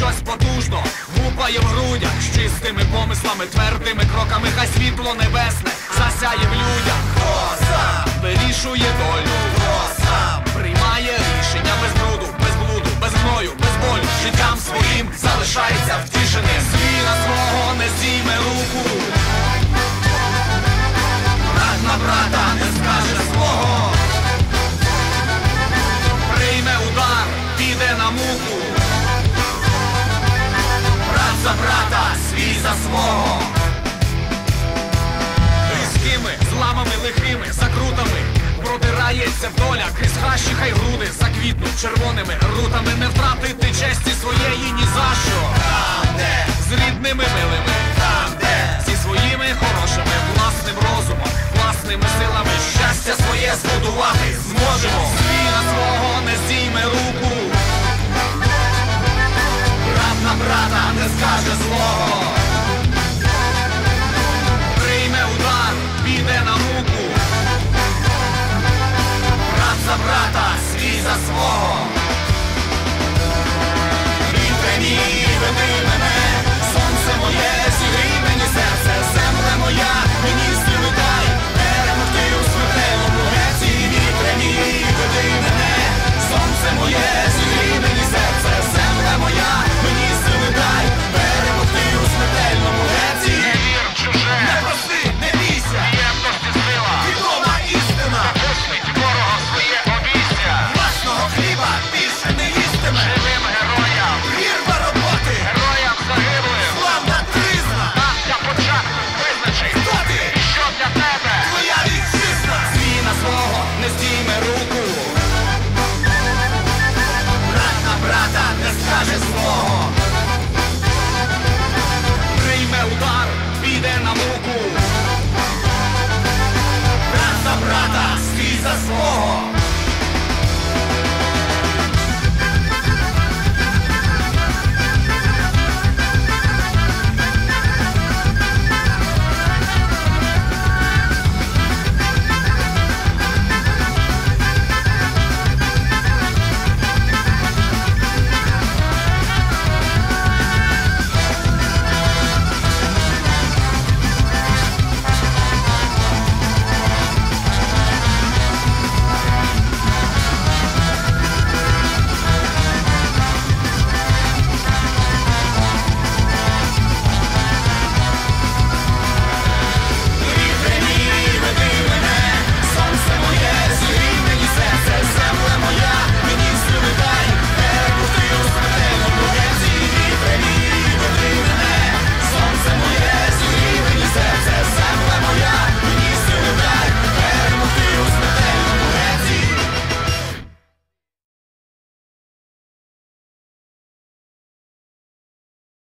щось потужно, гупає в грудях, з чистими помислами, твердими кроками, хай світло небесне засяє в людях, Хто сам вирішує долю. За свого. Різкими, зламами лихими, закрутами. Продирається доля крізь хащі хай груди Заквітнуть червоними рутами. Не втратити честі своєї ні за що. Там, де? З рідними милими. Там, де? Зі своїми хорошими Власним розумом, власними силами. Щастя своє збудувати зможемо. Звіра свого не здійме руку. Брат на брата не скаже злого за свого. war.